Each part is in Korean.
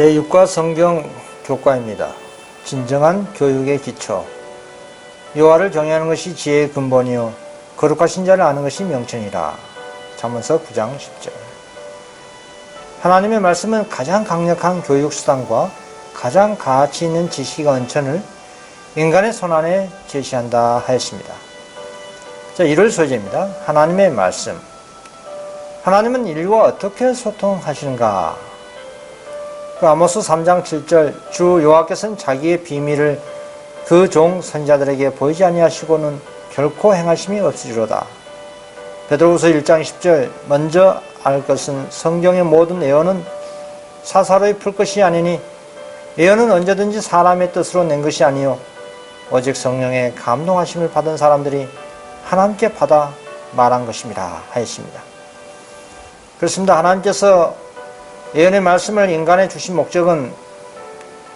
제6과 성경 교과입니다. 진정한 교육의 기초. 요하를 정의하는 것이 지혜의 근본이요 거룩하신 자를 아는 것이 명천이라. 잠언서 9장 10절. 하나님의 말씀은 가장 강력한 교육 수단과 가장 가치 있는 지식의 원천을 인간의 손안에 제시한다 하였습니다. 자, 1월 소재입니다. 하나님의 말씀. 하나님은 인류와 어떻게 소통하시는가? 그 아모스 3장 7절 주 여호와께서는 자기의 비밀을 그 종 선자들에게 보이지 아니하시고는 결코 행하심이 없으리로다. 베드로후서 1장 10절 먼저 알 것은 성경의 모든 예언은 사사로이 풀 것이 아니니 예언은 언제든지 사람의 뜻으로 낸 것이 아니요 오직 성령의 감동하심을 받은 사람들이 하나님께 받아 말한 것입니다 하였습니다. 그렇습니다. 하나님께서 예언의 말씀을 인간에 주신 목적은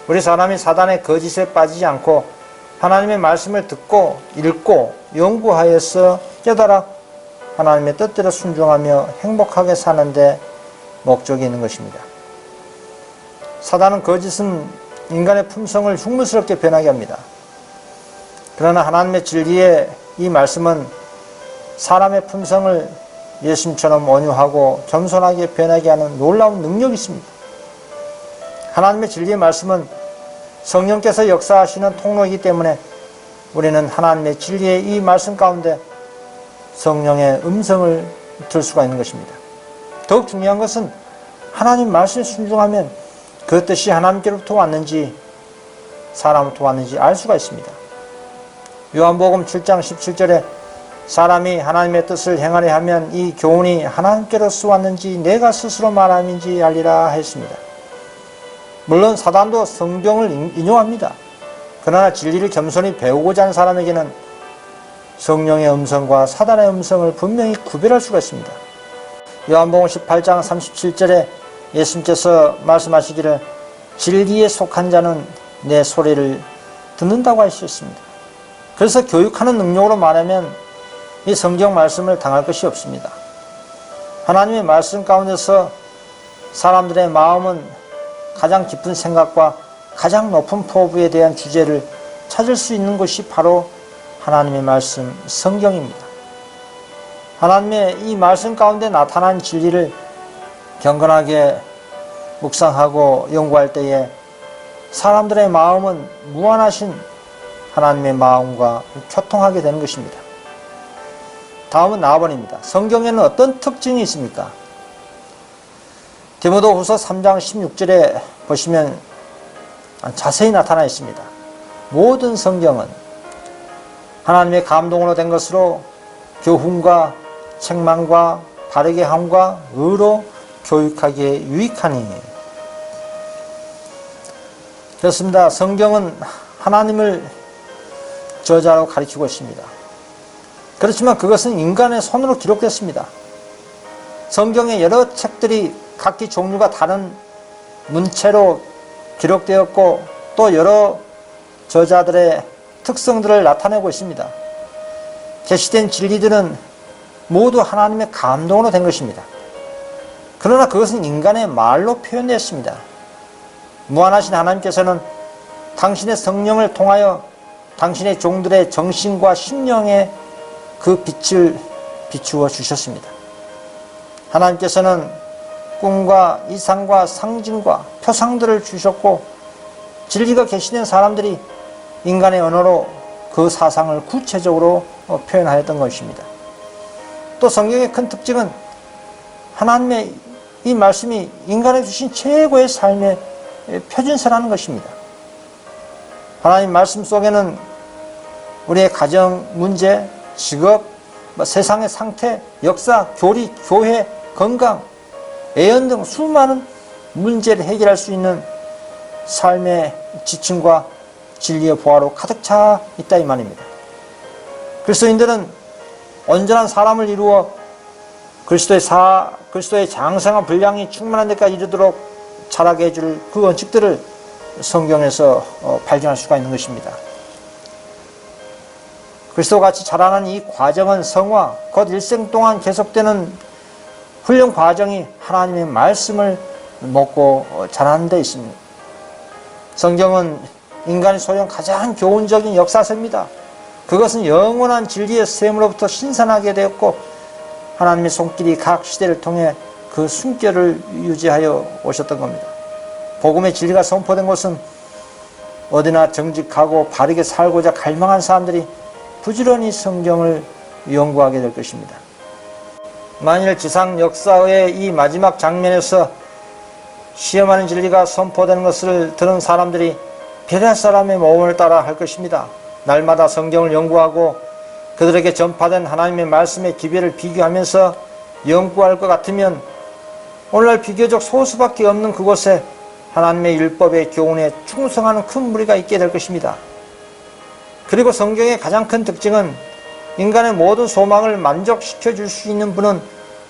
우리 사람이 사단의 거짓에 빠지지 않고 하나님의 말씀을 듣고 읽고 연구하여서 깨달아 하나님의 뜻대로 순종하며 행복하게 사는데 목적이 있는 것입니다. 사단은 거짓은 인간의 품성을 흉물스럽게 변하게 합니다. 그러나 하나님의 진리의 이 말씀은 사람의 품성을 예수님처럼 온유하고 겸손하게 변하게 하는 놀라운 능력이 있습니다. 하나님의 진리의 말씀은 성령께서 역사하시는 통로이기 때문에 우리는 하나님의 진리의 이 말씀 가운데 성령의 음성을 들 수가 있는 것입니다. 더욱 중요한 것은 하나님 말씀에 순종하면 그 뜻이 하나님께로부터 왔는지 사람으로부터 왔는지 알 수가 있습니다. 요한복음 7장 17절에 사람이 하나님의 뜻을 행하려 하면 이 교훈이 하나님께로서 왔는지 내가 스스로 말함인지 알리라 했습니다. 물론 사단도 성경을 인용합니다. 그러나 진리를 겸손히 배우고자 하는 사람에게는 성령의 음성과 사단의 음성을 분명히 구별할 수가 있습니다. 요한복음 18장 37절에 예수님께서 말씀하시기를 진리에 속한 자는 내 소리를 듣는다고 하셨습니다. 그래서 교육하는 능력으로 말하면 이 성경 말씀을 당할 것이 없습니다. 하나님의 말씀 가운데서 사람들의 마음은 가장 깊은 생각과 가장 높은 포부에 대한 주제를 찾을 수 있는 것이 바로 하나님의 말씀 성경입니다. 하나님의 이 말씀 가운데 나타난 진리를 경건하게 묵상하고 연구할 때에 사람들의 마음은 무한하신 하나님의 마음과 교통하게 되는 것입니다. 다음은 나번입니다. 성경에는 어떤 특징이 있습니까? 디모도 후서 3장 16절에 보시면 자세히 나타나 있습니다. 모든 성경은 하나님의 감동으로 된 것으로 교훈과 책망과 바르게 함과 의로 교육하기에 유익하니 그렇습니다. 성경은 하나님을 저자로 가리키고 있습니다. 그렇지만 그것은 인간의 손으로 기록됐습니다. 성경의 여러 책들이 각기 종류가 다른 문체로 기록되었고 또 여러 저자들의 특성들을 나타내고 있습니다. 게시된 진리들은 모두 하나님의 감동으로 된 것입니다. 그러나 그것은 인간의 말로 표현되었습니다. 무한하신 하나님께서는 당신의 성령을 통하여 당신의 종들의 정신과 심령에 그 빛을 비추어 주셨습니다. 하나님께서는 꿈과 이상과 상징과 표상들을 주셨고 진리가 계시된 사람들이 인간의 언어로 그 사상을 구체적으로 표현하였던 것입니다. 또 성경의 큰 특징은 하나님의 이 말씀이 인간에 주신 최고의 삶의 표준서라는 것입니다. 하나님 말씀 속에는 우리의 가정 문제, 직업, 뭐 세상의 상태, 역사, 교리, 교회, 건강, 애연 등 수많은 문제를 해결할 수 있는 삶의 지침과 진리의 보화로 가득 차 있다 이 말입니다. 그리스도인들은 온전한 사람을 이루어 그리스도의 사 그리스도의 장성한 분량이 충만한 데까지 이르도록 자라게 해줄 그 원칙들을 성경에서 어, 발견할 수가 있는 것입니다. 그리스도 같이 자라는 이 과정은 성화, 곧 일생 동안 계속되는 훈련 과정이 하나님의 말씀을 먹고 어, 자라는 데 있습니다. 성경은 인간이 소유한 가장 교훈적인 역사서입니다. 그것은 영원한 진리의 셈으로부터 신선하게 되었고 하나님의 손길이 각 시대를 통해 그 숨결을 유지하여 오셨던 겁니다. 복음의 진리가 선포된 곳은 어디나 정직하고 바르게 살고자 갈망한 사람들이 부지런히 성경을 연구하게 될 것입니다. 만일 지상 역사의 이 마지막 장면에서 시험하는 진리가 선포되는 것을 들은 사람들이 베레아 사람의 모험을 따라 할 것입니다. 날마다 성경을 연구하고 그들에게 전파된 하나님의 말씀의 기별을 비교하면서 연구할 것 같으면 오늘날 비교적 소수밖에 없는 그곳에 하나님의 율법의 교훈에 충성하는 큰 무리가 있게 될 것입니다. 그리고 성경의 가장 큰 특징은 인간의 모든 소망을 만족시켜 줄 수 있는 분은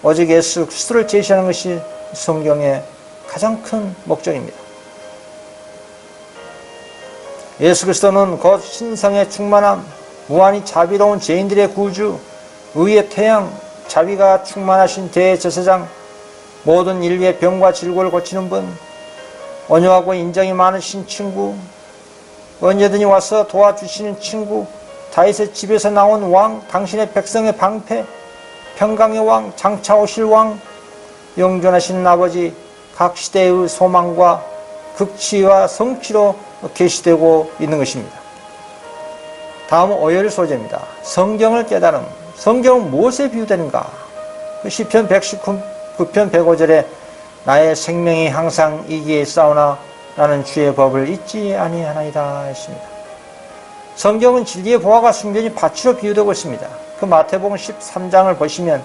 오직 예수 그리스도를 제시하는 것이 성경의 가장 큰 목적입니다. 예수 그리스도는 곧 신성의 충만함, 무한히 자비로운 죄인들의 구주, 의의 태양, 자비가 충만하신 대제사장, 모든 인류의 병과 질고를 고치는 분, 온유하고 인정이 많으신 친구, 언제든지 와서 도와주시는 친구, 다윗의 집에서 나온 왕, 당신의 백성의 방패, 평강의 왕, 장차 오실 왕, 영존하신 아버지, 각 시대의 소망과 극치와 성취로 계시되고 있는 것입니다. 다음은 오열 소재입니다. 성경을 깨달음. 성경은 무엇에 비유되는가? 그 시편 119편 105절에 나의 생명이 항상 이기에 싸우나 라는 주의 법을 잊지 아니하나이다 했습니다. 성경은 진리의 보화가 숨겨진 바치로 비유되고 있습니다. 그 마태복음 13장을 보시면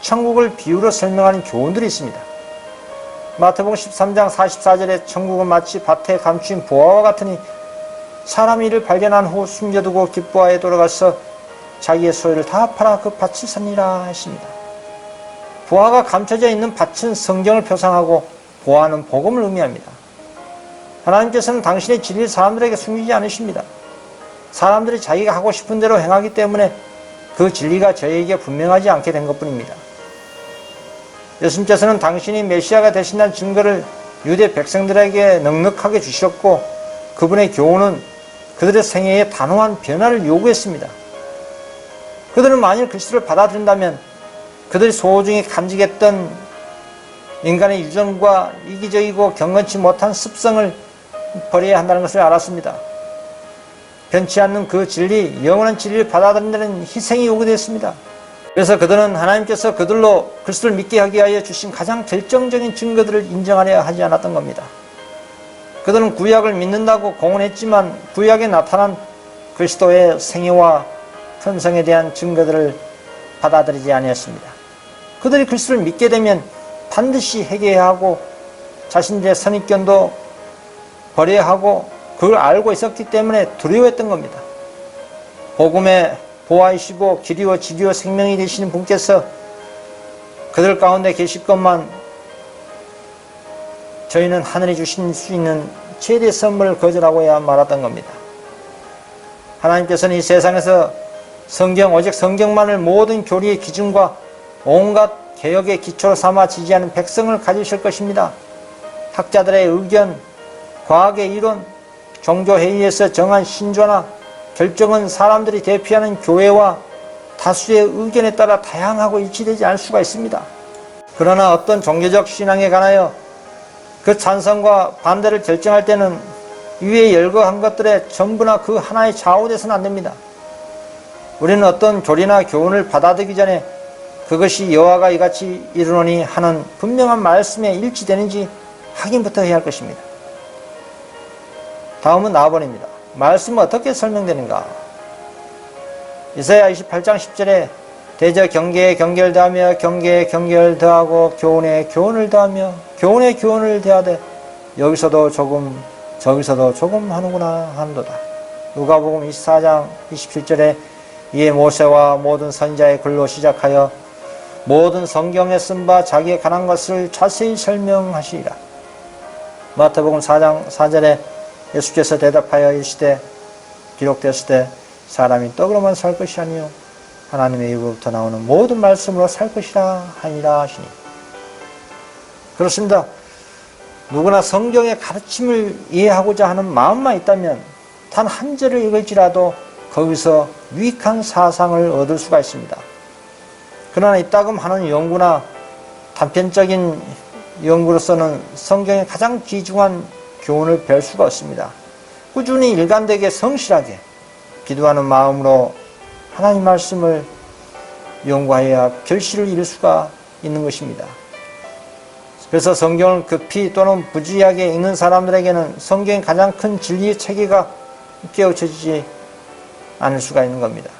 천국을 비유로 설명하는 교훈들이 있습니다. 마태복음 13장 44절에 천국은 마치 밭에 감춘 보화와 같으니 사람이 이를 발견한 후 숨겨두고 기뻐하여 돌아가서 자기의 소유를 다 팔아 그 밭을 삽니다 했습니다. 보화가 감춰져 있는 밭은 성경을 표상하고 보화는 복음을 의미합니다. 하나님께서는 당신의 진리를 사람들에게 숨기지 않으십니다. 사람들이 자기가 하고 싶은 대로 행하기 때문에 그 진리가 저에게 분명하지 않게 된 것뿐입니다. 예수님께서는 당신이 메시아가 되신다는 증거를 유대 백성들에게 넉넉하게 주셨고 그분의 교훈은 그들의 생애에 단호한 변화를 요구했습니다. 그들은 만일 그리스도를 받아들인다면 그들이 소중히 간직했던 인간의 유전과 이기적이고 경건치 못한 습성을 버려야 한다는 것을 알았습니다. 변치 않는 그 진리, 영원한 진리를 받아들인다는 희생이 요구되었습니다. 그래서 그들은 하나님께서 그들로 그리스도를 믿게 하기 위하여 주신 가장 결정적인 증거들을 인정하려 하지 않았던 겁니다. 그들은 구약을 믿는다고 공언했지만 구약에 나타난 그리스도의 생애와 편성에 대한 증거들을 받아들이지 아니했습니다. 그들이 그리스도를 믿게 되면 반드시 회개해야 하고 자신들의 선입견도 버려야 하고 그걸 알고 있었기 때문에 두려워했던 겁니다. 복음의 보아이시고 길이요 지리요 생명이 되시는 분께서 그들 가운데 계실 것만 저희는 하늘이 주신 수 있는 최대 선물을 거절하고야 말았던 겁니다. 하나님께서는 이 세상에서 성경 오직 성경만을 모든 교리의 기준과 온갖 개혁의 기초로 삼아 지지하는 백성을 가지실 것입니다. 학자들의 의견, 과학의 이론, 종교회의에서 정한 신조나 결정은 사람들이 대표하는 교회와 다수의 의견에 따라 다양하고 일치되지 않을 수가 있습니다. 그러나 어떤 종교적 신앙에 관하여 그 찬성과 반대를 결정할 때는 위에 열거한 것들에 전부나 그 하나에 좌우돼서는 안 됩니다. 우리는 어떤 교리나 교훈을 받아들이기 전에 그것이 여호와가 이같이 이르노니 하는 분명한 말씀에 일치되는지 확인부터 해야 할 것입니다. 다음은 나번입니다. 말씀은 어떻게 설명되는가? 이사야 28장 10절에 대저 경계에 경계를 더하며 경계에 경계를 더하고 교훈에 교훈을 더하며 교훈에 교훈을 더하되 여기서도 조금 저기서도 조금 하는구나 하는도다. 누가복음 24장 27절에 이에 모세와 모든 선자의 글로 시작하여 모든 성경에 쓴 바 자기에 관한 것을 자세히 설명하시리라. 마태복음 4장 4절에 예수께서 대답하여 이르시되 기록되었을 때 사람이 떡으로만 살 것이 아니요 하나님의 입으로부터 나오는 모든 말씀으로 살 것이라 하니라 하시니 그렇습니다. 누구나 성경의 가르침을 이해하고자 하는 마음만 있다면 단 한 절을 읽을지라도 거기서 유익한 사상을 얻을 수가 있습니다. 그러나 이따금 하는 연구나 단편적인 연구로서는 성경의 가장 귀중한 교훈을 별 수가 없습니다. 꾸준히 일관되게 성실하게 기도하는 마음으로 하나님 말씀을 연구하여야 결실을 이룰 수가 있는 것입니다. 그래서 성경을 급히 또는 부주의하게 읽는 사람들에게는 성경의 가장 큰 진리의 체계가 깨우쳐지지 않을 수가 있는 겁니다.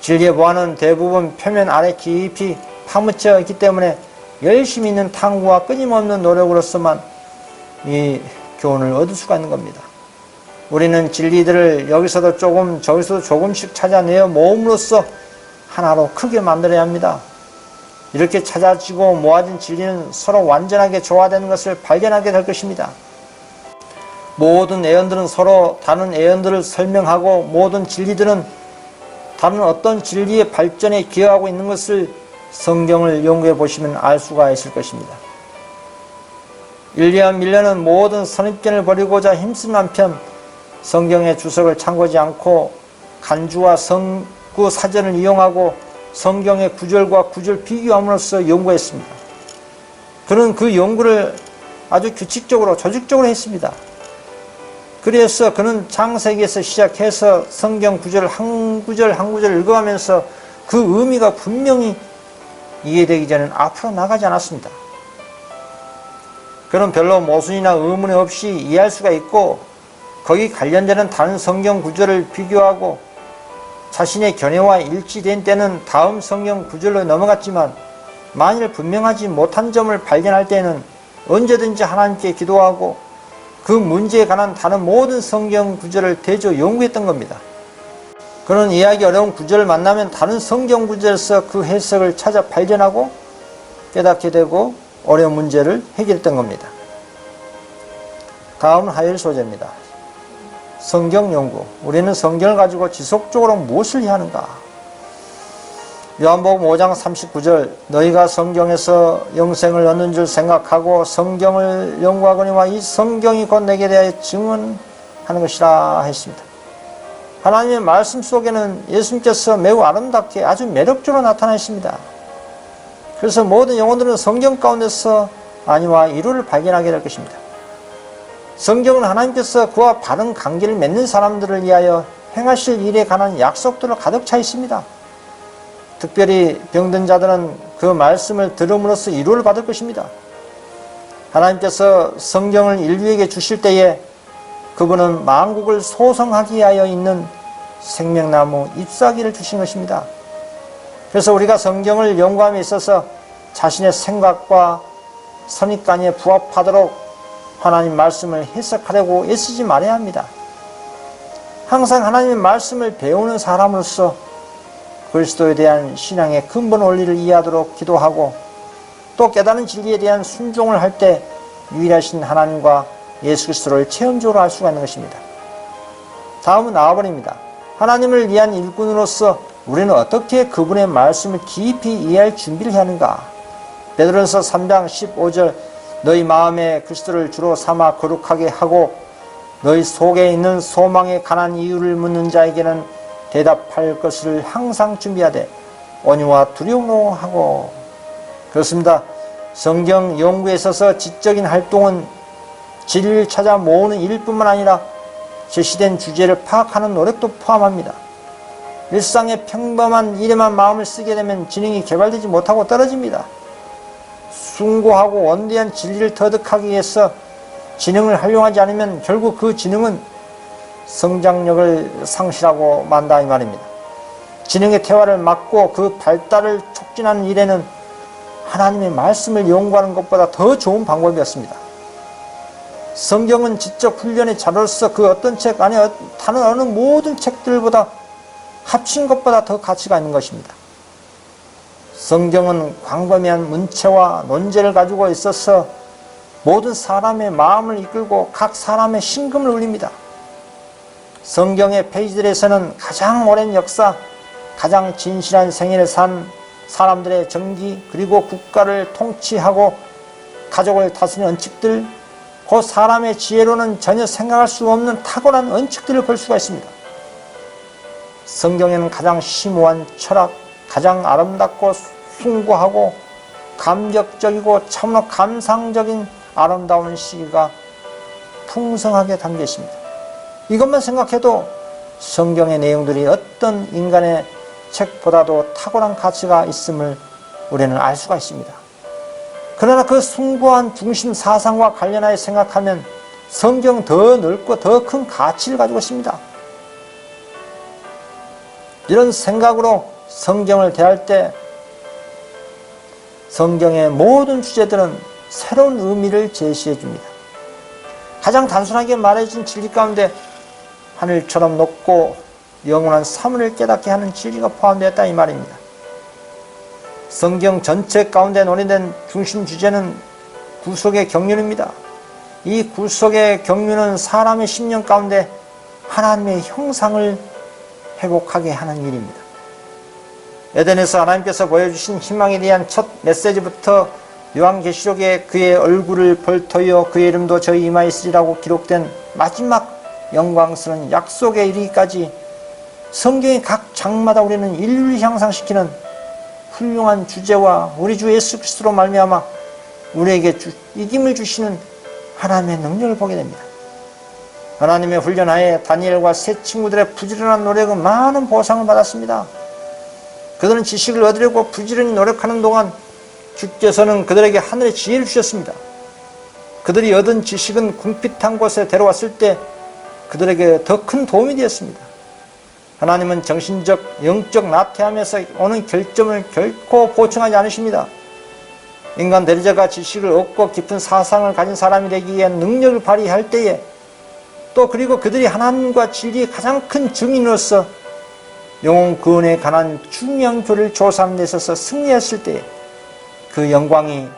진리의 보안은 대부분 표면 아래 깊이 파묻혀 있기 때문에 열심히 있는 탐구와 끊임없는 노력으로서만 이 교훈을 얻을 수가 있는 겁니다. 우리는 진리들을 여기서도 조금 저기서도 조금씩 찾아내어 모음으로써 하나로 크게 만들어야 합니다. 이렇게 찾아지고 모아진 진리는 서로 완전하게 조화되는 것을 발견하게 될 것입니다. 모든 애언들은 서로 다른 애언들을 설명하고 모든 진리들은 다른 어떤 진리의 발전에 기여하고 있는 것을 성경을 연구해 보시면 알 수가 있을 것입니다. 일리안 밀려는 모든 선입견을 버리고자 힘쓴 한편 성경의 주석을 참고하지 않고 간주와 성구 사전을 이용하고 성경의 구절과 구절 비교함으로써 연구했습니다. 그는 그 연구를 아주 규칙적으로 조직적으로 했습니다. 그래서 그는 창세기에서 시작해서 성경 구절 한 구절 한 구절 읽어가면서 그 의미가 분명히 이해되기 전에는 앞으로 나가지 않았습니다. 그는 별로 모순이나 의문이 없이 이해할 수가 있고 거기 관련되는 다른 성경 구절을 비교하고 자신의 견해와 일치된 때는 다음 성경 구절로 넘어갔지만 만일 분명하지 못한 점을 발견할 때는 언제든지 하나님께 기도하고 그 문제에 관한 다른 모든 성경 구절을 대조 연구했던 겁니다. 그는 이해하기 어려운 구절을 만나면 다른 성경 구절에서 그 해석을 찾아 발견하고 깨닫게 되고 어려운 문제를 해결했던 겁니다. 다음은 하열 소재입니다. 성경 연구. 우리는 성경을 가지고 지속적으로 무엇을 해야 하는가? 요한복음 5장 39절 너희가 성경에서 영생을 얻는 줄 생각하고 성경을 연구하거니와 이 성경이 곧 내게 대하여 증언하는 것이라 했습니다. 하나님의 말씀 속에는 예수님께서 매우 아름답게 아주 매력적으로 나타나십니다. 그래서 모든 영혼들은 성경 가운데서 아니와 이루를 발견하게 될 것입니다. 성경은 하나님께서 그와 바른 관계를 맺는 사람들을 위하여 행하실 일에 관한 약속들로 가득 차 있습니다. 특별히 병든 자들은 그 말씀을 들음으로써 이루를 받을 것입니다. 하나님께서 성경을 인류에게 주실 때에 그분은 만국을 소성하기 위하여 있는 생명나무 잎사귀를 주신 것입니다. 그래서 우리가 성경을 연구함에 있어서 자신의 생각과 선입관에 부합하도록 하나님 말씀을 해석하려고 애쓰지 말아야 합니다. 항상 하나님의 말씀을 배우는 사람으로서 그리스도에 대한 신앙의 근본 원리를 이해하도록 기도하고 또 깨달은 진리에 대한 순종을 할 때 유일하신 하나님과 예수 그리스도를 체험적으로 알 수가 있는 것입니다. 다음은 나와버립니다. 하나님을 위한 일꾼으로서 우리는 어떻게 그분의 말씀을 깊이 이해할 준비를 해야 하는가? 베드로서 3장 15절 너희 마음에 그리스도를 주로 삼아 거룩하게 하고 너희 속에 있는 소망에 관한 이유를 묻는 자에게는 대답할 것을 항상 준비하되 온유와 두려움으로 하고 그렇습니다. 성경 연구에 있어서 지적인 활동은 진리를 찾아 모으는 일뿐만 아니라 제시된 주제를 파악하는 노력도 포함합니다. 일상의 평범한 일에만 마음을 쓰게 되면 지능이 개발되지 못하고 떨어집니다. 숭고하고 원대한 진리를 터득하기 위해서 지능을 활용하지 않으면 결국 그 지능은 성장력을 상실하고 만다 이 말입니다. 지능의 태화를 막고 그 발달을 촉진하는 일에는 하나님의 말씀을 연구하는 것보다 더 좋은 방법이었습니다. 성경은 지적 훈련의 자료로서 그 어떤 책 안에 다른 어느 모든 책들보다 합친 것보다 더 가치가 있는 것입니다. 성경은 광범위한 문체와 논제를 가지고 있어서 모든 사람의 마음을 이끌고 각 사람의 심금을 울립니다. 성경의 페이지들에서는 가장 오랜 역사, 가장 진실한 생애를 산 사람들의 정기, 그리고 국가를 통치하고 가족을 다스리는 원칙들, 곧 사람의 지혜로는 전혀 생각할 수 없는 탁월한 언측들을 볼 수가 있습니다. 성경에는 가장 심오한 철학, 가장 아름답고 숭고하고 감격적이고 참으로 감상적인 아름다운 시가 풍성하게 담겨 있습니다. 이것만 생각해도 성경의 내용들이 어떤 인간의 책보다도 탁월한 가치가 있음을 우리는 알 수가 있습니다. 그러나 그 숭고한 중심 사상과 관련하여 생각하면 성경 더 넓고 더 큰 가치를 가지고 있습니다. 이런 생각으로 성경을 대할 때 성경의 모든 주제들은 새로운 의미를 제시해 줍니다. 가장 단순하게 말해진 진리 가운데 하늘처럼 높고 영원한 사물을 깨닫게 하는 진리가 포함되었다 이 말입니다. 성경 전체 가운데 논의된 중심 주제는 구속의 경륜입니다. 이 구속의 경륜은 사람의 심령 가운데 하나님의 형상을 회복하게 하는 일입니다. 에덴에서 하나님께서 보여주신 희망에 대한 첫 메시지부터 요한계시록에 그의 얼굴을 벌토여 그의 이름도 저희 이마에 있으리라고 기록된 마지막 영광스러운 약속에 이르기까지 성경의 각 장마다 우리는 인류를 향상시키는 훌륭한 주제와 우리 주 예수 그리스도로 말미암아 우리에게 주, 이김을 주시는 하나님의 능력을 보게 됩니다. 하나님의 훈련하에 다니엘과 세 친구들의 부지런한 노력은 많은 보상을 받았습니다. 그들은 지식을 얻으려고 부지런히 노력하는 동안 주께서는 그들에게 하늘의 지혜를 주셨습니다. 그들이 얻은 지식은 궁핍한 곳에 데려왔을 때 그들에게 더 큰 도움이 되었습니다. 하나님은 정신적, 영적 나태함에서 오는 결점을 결코 보충하지 않으십니다. 인간 대리자가 지식을 얻고 깊은 사상을 가진 사람이 되기 위한 능력을 발휘할 때에 또 그리고 그들이 하나님과 진리의 가장 큰 증인으로서 영혼 구원에 관한 중요한 교를 데 있어서 승리했을 때 그 영광이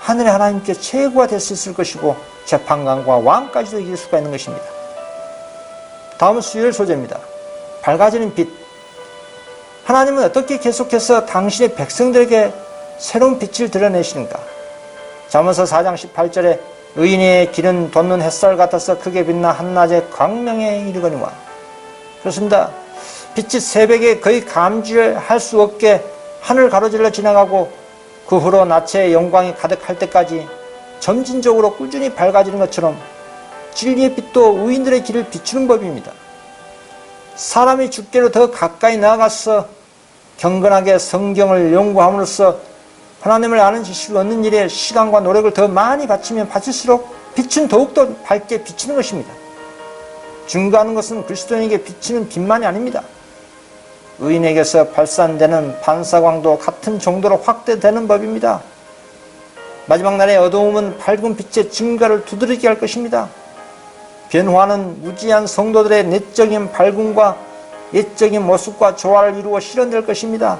하늘의 하나님께 최고가 될 수 있을 것이고 재판관과 왕까지도 이길 수가 있는 것입니다. 다음은 수요일 소재입니다. 밝아지는 빛. 하나님은 어떻게 계속해서 당신의 백성들에게 새로운 빛을 드러내시는가? 잠언서 4장 18절에 의인의 길은 돋는 햇살 같아서 크게 빛나 한낮의 광명에 이르거니와 그렇습니다. 빛이 새벽에 거의 감지할 수 없게 하늘 가로질러 지나가고 그 후로 나체의 영광이 가득할 때까지 점진적으로 꾸준히 밝아지는 것처럼 진리의 빛도 의인들의 길을 비추는 법입니다. 사람이 주께로 더 가까이 나아가서 경건하게 성경을 연구함으로써 하나님을 아는 지식을 얻는 일에 시간과 노력을 더 많이 바치면 바칠수록 빛은 더욱더 밝게 비치는 것입니다. 증거하는 것은 그리스도인에게 비치는 빛만이 아닙니다. 의인에게서 발산되는 반사광도 같은 정도로 확대되는 법입니다. 마지막 날의 어두움은 밝은 빛의 증가를 두드리게 할 것입니다. 변화는 무지한 성도들의 내적인 밝음과 옛적인 모습과 조화를 이루어 실현될 것입니다.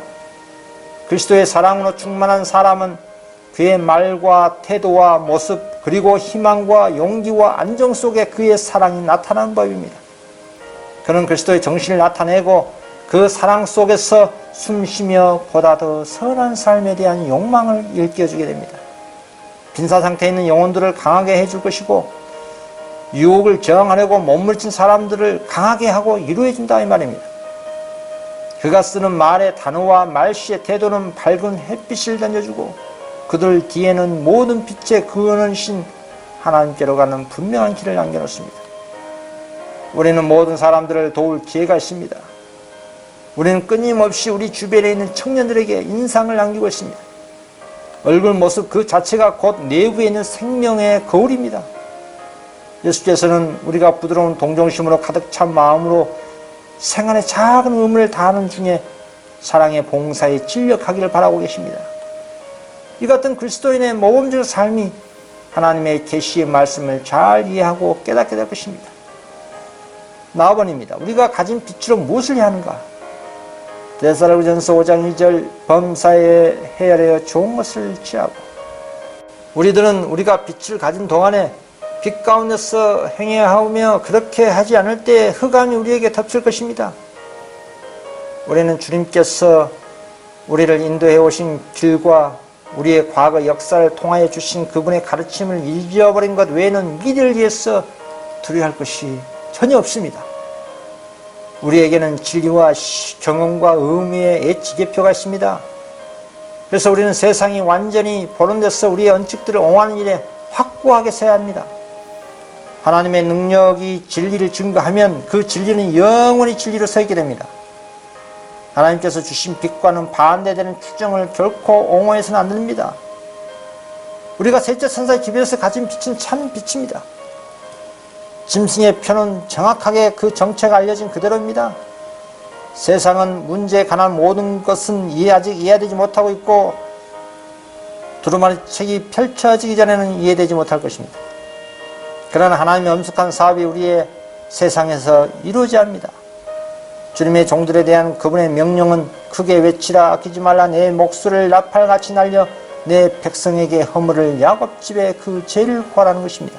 그리스도의 사랑으로 충만한 사람은 그의 말과 태도와 모습 그리고 희망과 용기와 안정 속에 그의 사랑이 나타나는 법입니다. 그는 그리스도의 정신을 나타내고 그 사랑 속에서 숨쉬며 보다 더 선한 삶에 대한 욕망을 일깨워주게 됩니다. 빈사 상태에 있는 영혼들을 강하게 해줄 것이고 유혹을 저항하려고 몸물친 사람들을 강하게 하고 이루어준다 이 말입니다. 그가 쓰는 말의 단어와 말씨의 태도는 밝은 햇빛을 던져주고 그들 뒤에는 모든 빛의 근원이신 하나님께로 가는 분명한 길을 남겨놓습니다. 우리는 모든 사람들을 도울 기회가 있습니다. 우리는 끊임없이 우리 주변에 있는 청년들에게 인상을 남기고 있습니다. 얼굴 모습 그 자체가 곧 내부에 있는 생명의 거울입니다. 예수께서는 우리가 부드러운 동정심으로 가득 찬 마음으로 생활의 작은 의무를 다하는 중에 사랑의 봉사에 진력하기를 바라고 계십니다. 이 같은 그리스도인의 모범적 삶이 하나님의 계시의 말씀을 잘 이해하고 깨닫게 될 것입니다. 나아번입니다. 우리가 가진 빛으로 무엇을 하는가? 데살로전서 5장 2절 범사에 헤아려 좋은 것을 취하고 우리들은 우리가 빛을 가진 동안에 빛 가운데서 행해야 하며 그렇게 하지 않을 때 흑암이 우리에게 덮칠 것입니다. 우리는 주님께서 우리를 인도해 오신 길과 우리의 과거 역사를 통하여 주신 그분의 가르침을 잊어버린 것 외에는 미래를 위해서 두려워할 것이 전혀 없습니다. 우리에게는 진리와 경험과 의미의 애지계표가 있습니다. 그래서 우리는 세상이 완전히 보는 데서 우리의 언측들을 옹호하는 일에 확고하게 서야 합니다. 하나님의 능력이 진리를 증거하면 그 진리는 영원히 진리로 서 있게 됩니다. 하나님께서 주신 빛과는 반대되는 추정을 결코 옹호해서는 안 됩니다. 우리가 셋째 천사의 기별에서 가진 빛은 참 빛입니다. 짐승의 표는 정확하게 그 정체가 알려진 그대로입니다. 세상은 문제에 관한 모든 것은 이해 아직 이해되지 못하고 있고 두루마리 책이 펼쳐지기 전에는 이해되지 못할 것입니다. 그러나 하나님의 엄숙한 사업이 우리의 세상에서 이루어져야 합니다. 주님의 종들에 대한 그분의 명령은 크게 외치라 아끼지 말라 내 목소리를 나팔같이 날려 내 백성에게 허물을 야곱집에 그 죄를 구하라는 것입니다.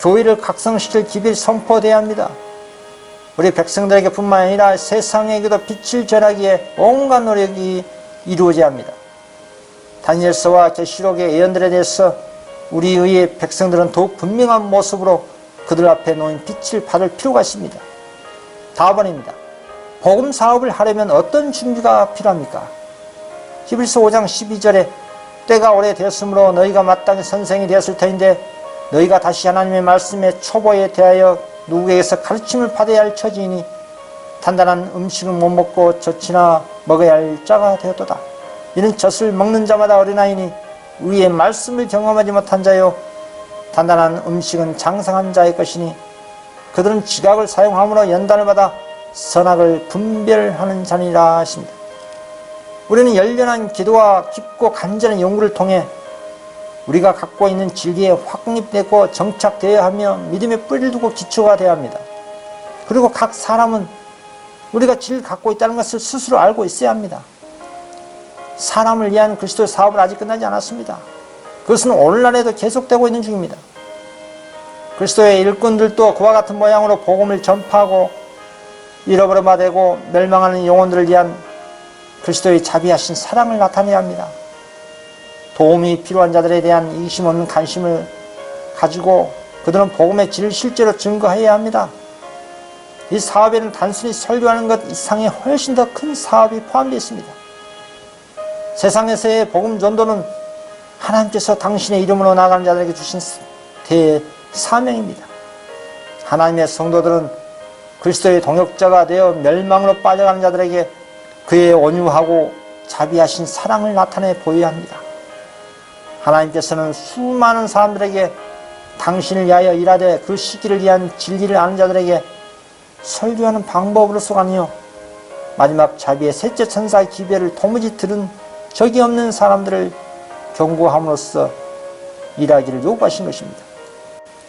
교회를 각성시킬 기bil 선포돼야 합니다. 우리 백성들에게 뿐만 아니라 세상에게도 빛을 전하기에 온갖 노력이 이루어져야 합니다. 다니엘서와 계시록의 예언들에 대해서 우리의 백성들은 더욱 분명한 모습으로 그들 앞에 놓인 빛을 받을 필요가 있습니다. 다번입니다. 복음 사업을 하려면 어떤 준비가 필요합니까? 히브리서 5장 12절에 때가 오래되었으므로 너희가 마땅히 선생이 되었을 터인데 너희가 다시 하나님의 말씀의 초보에 대하여 누구에게서 가르침을 받아야 할 처지이니 단단한 음식은 못 먹고 젖이나 먹어야 할 자가 되었도다. 이는 젖을 먹는 자마다 어린아이니 위의 말씀을 경험하지 못한 자요 단단한 음식은 장성한 자의 것이니 그들은 지각을 사용함으로 연단을 받아 선악을 분별하는 자니라 하십니다. 우리는 열련한 기도와 깊고 간절한 연구를 통해 우리가 갖고 있는 진리에 확립되고 정착되어야 하며 믿음의 뿌리를 두고 기초가 되어야 합니다. 그리고 각 사람은 우리가 진리를 갖고 있다는 것을 스스로 알고 있어야 합니다. 사람을 위한 그리스도의 사업은 아직 끝나지 않았습니다. 그것은 오늘날에도 계속되고 있는 중입니다. 그리스도의 일꾼들도 그와 같은 모양으로 복음을 전파하고 잃어버려마 되고 멸망하는 영혼들을 위한 그리스도의 자비하신 사랑을 나타내야 합니다. 도움이 필요한 자들에 대한 이심 없는 관심을 가지고 그들은 복음의 질을 실제로 증거해야 합니다. 이 사업에는 단순히 설교하는 것 이상의 훨씬 더 큰 사업이 포함되어 있습니다. 세상에서의 복음 전도는 하나님께서 당신의 이름으로 나가는 자들에게 주신 대사명입니다. 하나님의 성도들은 그리스도의 동역자가 되어 멸망으로 빠져가는 자들에게 그의 온유하고 자비하신 사랑을 나타내 보여야 합니다. 하나님께서는 수많은 사람들에게 당신을 위하여 일하되 그 시기를 위한 진리를 아는 자들에게 설교하는 방법으로서가 아니요 마지막 자비의 셋째 천사의 기별을 도무지 들은 적이 없는 사람들을 경고함으로써 일하기를 요구하신 것입니다.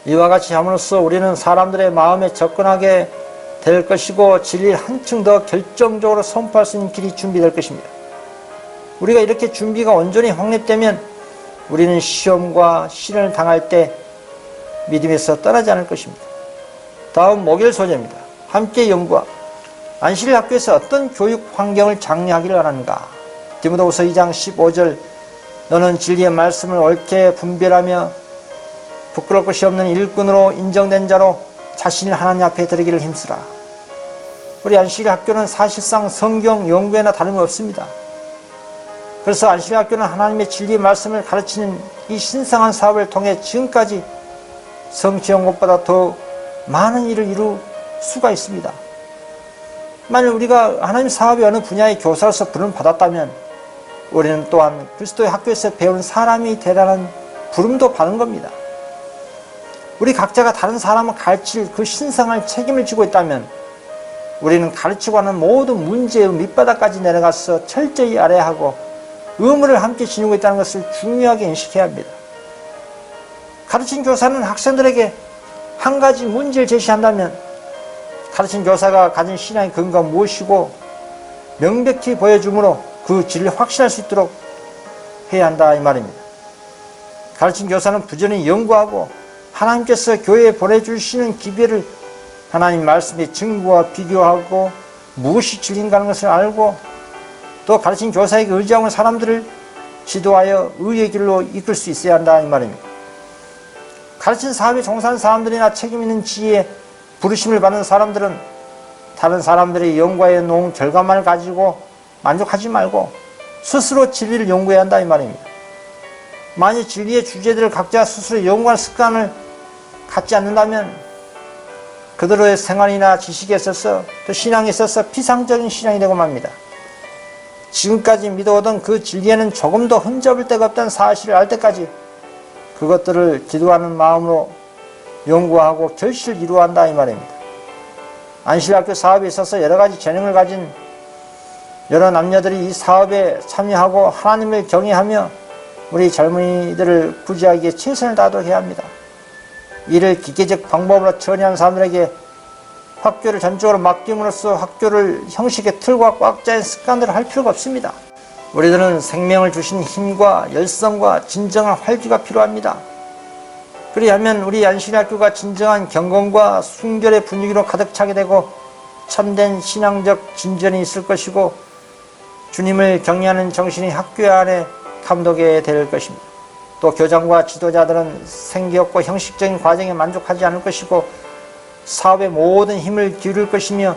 이와 같이 함으로써 우리는 사람들의 마음에 접근하게 될 것이고 진리를 한층 더 결정적으로 선포할 수 있는 길이 준비될 것입니다. 우리가 이렇게 준비가 온전히 확립되면 우리는 시험과 시련을 당할 때 믿음에서 떠나지 않을 것입니다. 다음 목요일 소재입니다. 함께 연구와 안실 학교에서 어떤 교육 환경을 장려하기를 원하는가? 디모데후서 2장 15절 너는 진리의 말씀을 옳게 분별하며 부끄러울 것이 없는 일꾼으로 인정된 자로 자신을 하나님 앞에 드리기를 힘쓰라. 우리 안실 학교는 사실상 성경 연구에나 다름없습니다. 그래서 안실 학교는 하나님의 진리의 말씀을 가르치는 이 신성한 사업을 통해 지금까지 성취한 것보다 더 많은 일을 이룰 수가 있습니다. 만일 우리가 하나님 사업의 어느 분야의 교사로서 부름 받았다면 우리는 또한 그리스도의 학교에서 배운 사람이 대단한 부름도 받은 겁니다. 우리 각자가 다른 사람을 가르칠 그 신성한 책임을 지고 있다면 우리는 가르치고 하는 모든 문제의 밑바닥까지 내려가서 철저히 알아야 하고 의무를 함께 지니고 있다는 것을 중요하게 인식해야 합니다. 가르친 교사는 학생들에게 한 가지 문제를 제시한다면 가르친 교사가 가진 신앙의 근거가 무엇이고 명백히 보여주므로 그 진리를 확신할 수 있도록 해야 한다 이 말입니다. 가르친 교사는 부지런히 연구하고 하나님께서 교회에 보내주시는 기별을 하나님 말씀의 증거와 비교하고 무엇이 진리인가 하는 것을 알고 또 가르친 교사에게 의지하는 사람들을 지도하여 의의 길로 이끌 수 있어야 한다 이 말입니다. 가르친 사업에 종사하는 사람들이나 책임 있는 지혜에 부르심을 받는 사람들은 다른 사람들의 연구에 놓은 결과만을 가지고 만족하지 말고 스스로 진리를 연구해야 한다 이 말입니다. 만약 진리의 주제들을 각자 스스로 연구할 습관을 갖지 않는다면 그들의 생활이나 지식에 있어서 또 신앙에 있어서 피상적인 신앙이 되고 맙니다. 지금까지 믿어오던 그 진리에는 조금도 흠잡을 데가 없다는 사실을 알 때까지 그것들을 기도하는 마음으로 연구하고 결실을 이루어야 한다 이 말입니다. 안실학교 사업에 있어서 여러 가지 재능을 가진 여러 남녀들이 이 사업에 참여하고 하나님을 경외하며 우리 젊은이들을 구제하기 위해 최선을 다하도록 해야 합니다. 이를 기계적 방법으로 처리하는 사람들에게 학교를 전적으로 맡김으로써 학교를 형식의 틀과 꽉 짜인 습관들을 할 필요가 없습니다. 우리들은 생명을 주신 힘과 열성과 진정한 활기가 필요합니다. 그리하면 우리 안신학교가 진정한 경건과 순결의 분위기로 가득 차게 되고 참된 신앙적 진전이 있을 것이고 주님을 경외하는 정신이 학교 안에 감독게 될 것입니다. 또 교장과 지도자들은 생기없고 형식적인 과정에 만족하지 않을 것이고 사업의 모든 힘을 기울일 것이며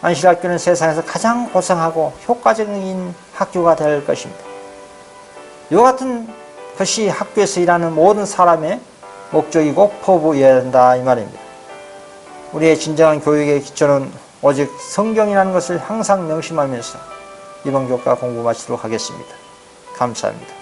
안실학교는 세상에서 가장 고상하고 효과적인 학교가 될 것입니다. 이와 같은 것이 학교에서 일하는 모든 사람의 목적이고 포부여야 한다 이 말입니다. 우리의 진정한 교육의 기초는 오직 성경이라는 것을 항상 명심하면서 이번 교과 공부 마치도록 하겠습니다. 감사합니다.